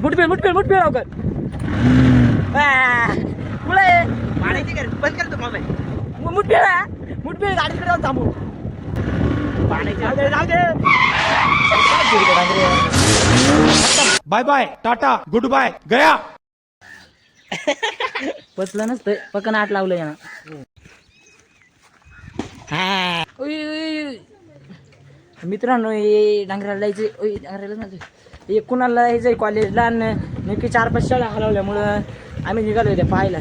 मुठपेळ मुठपेळ लवकर. आ, पुढे पाण्याची कर बंद कर तू मोबाईल मुठपेळ हा. मुठपेळ गाडीकडे जाऊन थांबू. Bye bye tata good bye गया. पचलं नसतं पकन आठ लावलं यानं. हा. मित्रांनो हे डांगराला जायचे डांगराला ना हे कुणाला जायचंय कॉलेजला आणि नेमकी चार पाच शाळा हलवल्यामुळं आम्ही निघालो होते पाहायला.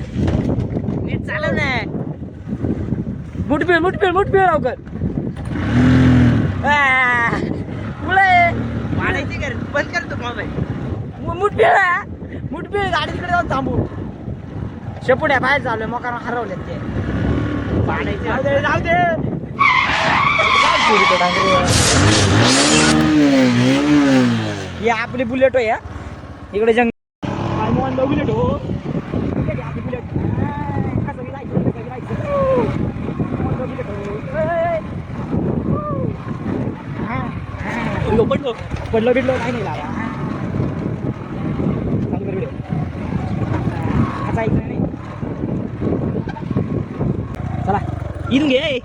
नीट चालव ना. मुठपेळ मुठपेळ मुठपेळ लवकर. पाण्याची कर बंद कर तू मोबाईल. मुठपेळ. मुठपेळ गाडी तिकडे जाऊन थांबू. शेपुड्या बाहेर चालू मोकार हरवले ते. पाण्याची जाऊ दे जाऊ दे. तो? हे आपली बुलेट हो या इकडे जंग बुलेट हो इकडे आपली बुलेट बुलेट हो. पडलो पडलो बिडलो नाही नाही लावा नाही चला इथून घे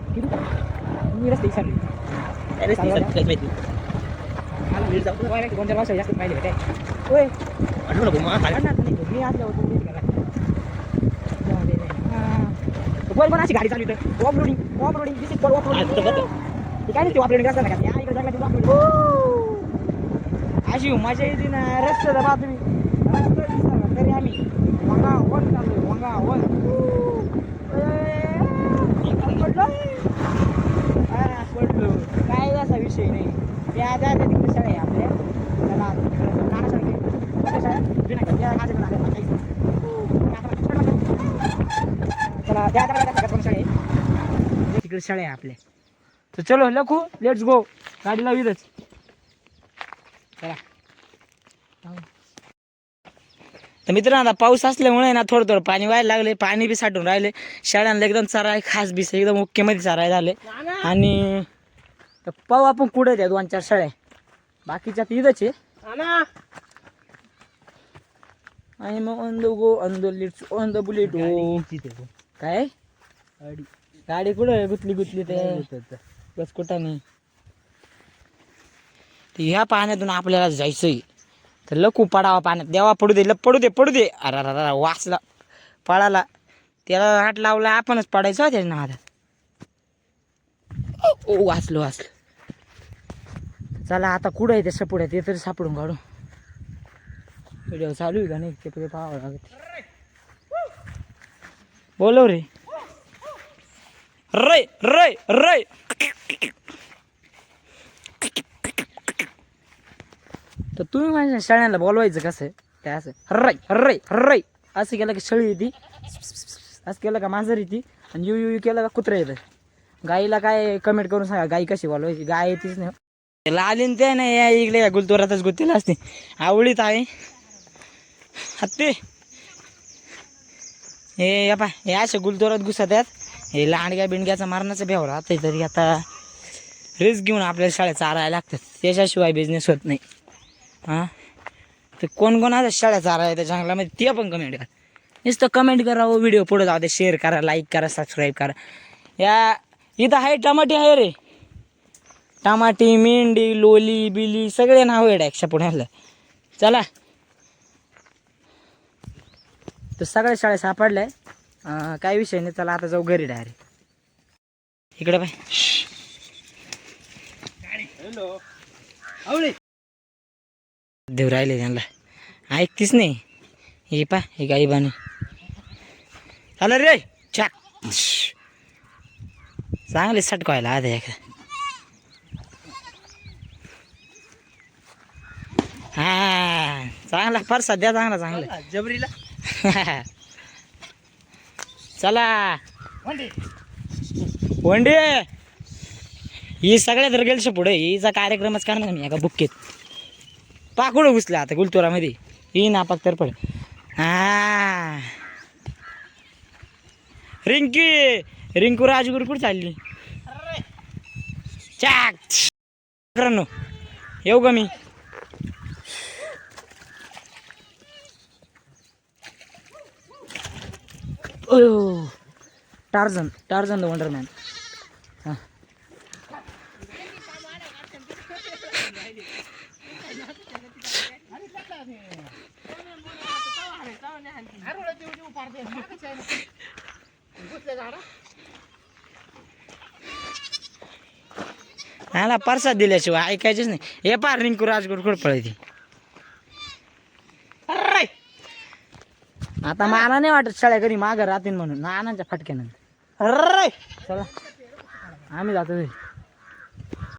मी रस्ते विसरले अरे ती सगळं काही माहिती मला वीर जाऊ दोन चार वाजता जास्त पाहिजे काय होय मग खाली. अण्णा नाही मी आज जाऊ बोल पण अशी गाडी चालू इथं off roading off roading this is for off roading काय नाही ते ऑफ रोडिंग असतं ना का इकडे जायला ऑफ रोडिंग अशी मजा येते ना रस्त्याला बा तुम्ही रस्ता तरी आम्ही वंगा वन चाललोय वंगा वन पडलो हा, पडलो काय असा विषय नाही. ते आता आता तिकडे शाळा आहे आपल्या? त्याला तिकडे शाळा आहे? त्या त्या त्या तिकडे शाळा आपल्या तर चलो लखू लेट्स गो गाडी लावीतच चला. तर मित्रांनो आता पाऊस असल्यामुळे ना थोडं थोडं पाणी व्हायला लागले. पाणी बी साठून राहिले. शाळांना एकदम चारा खास बीस एकदम ओके मध्ये चाराय झाले. आणि तर पाहू आपण कुठे त्या दोन चार शाळ्या. बाकीच्या इथंच आहे. आणि. मग on the go on the lights on the bullet हो काय? गाडी. कुठं गुतली गुतली ते. बस कुठं नाही. तर ह्या पाण्यातून आपल्याला जायचंय. तर लकू पडावा पाण्यात. देवा पडू दे लप पडू दे पडू दे. अरे अरे अरे वाचला. पळाला. त्याला हात लावला आपणच पडायचं त्याच्या नादात. ओ वाचलो वाचलो. चला आता कुठं आहे ते सपुड्या ते तरी सापडून काढू. व्हिडिओ चालू आहे का नाही? ते पुढे पाहावं लागत. बोलव रे. रै रै रै. तर तुम्ही माझ्या शाळ्यांना बोलवायचं कसं? ते असं हर्राई हर्राई हर्राई असं केलं की शेळी येते. असं केलं का मांजर येते. आणि यू यू यू केलं का कुत्रा येतं. गाईला काय कमेंट करून सांगा गाई कशी बोलवायची? गाय येतेच नाही. त्याला आली ते नाही या इकडे या गुलतोरातच गुत्तीला असते. आवडीत आहे. हत्ती. हे या पा हे असे गुलतोरात घुसत आहेत हे लांडग्या बिंडग्याचा मारण्याचा भेव राहतंय तरी आता रिस्क घेऊन आपल्याला शाळेत चारायला लागतात. त्याच्याशिवाय बिझनेस होत नाही. हां? ते कोण कोण आता शाळा चारायला त्या जंगलामध्ये ते पण कमेंट करा. नुसतं कमेंट करा हो, व्हिडिओ पुढे जाऊ दे. शेअर करा लाईक करा सबस्क्राईब करा. या इथं आहे टमाटे आहे रे. टमाटी मेंढी लोली बिली सगळे नाव आहे डायक्षा पुण्याला चला. तर सगळ्या शाळा सापडल्या. काय विषय नाही चला आता जाऊ घरी डायरेक्ट इकडे बाय देव राहिले त्यांना. ऐकतीच नाही. हे पा हे गाई बाणी चाल रे. छाक चांगले सटकवायला आधी एक हा चांगला फार सध्या चांगला चांगला. जबरीला. चला. वंडे. ही सगळ्यात गेलशे पुढे. हिचा कार्यक्रमच करणार मी एका बुक्कीत. पाकुड घुसला आता गुलतोरामध्ये. ही नापाक तर पड. हा. रिंकी. रिंकू राजगुरू कुठं चालली चाक. मित्रांनो येऊ का मी? अयो. टार्झन टार्झन द वंडरमॅन हां. ह्याला परसाद दिल्याशिवाय ऐकायचेच नाही. हे पार रिंकू राजगुड पळायची आता मला नाही वाटत शाळा कधी मागं राहतील म्हणून. नानांच्या फटक्यानंतर अरे! चला. आम्ही जातो घरी.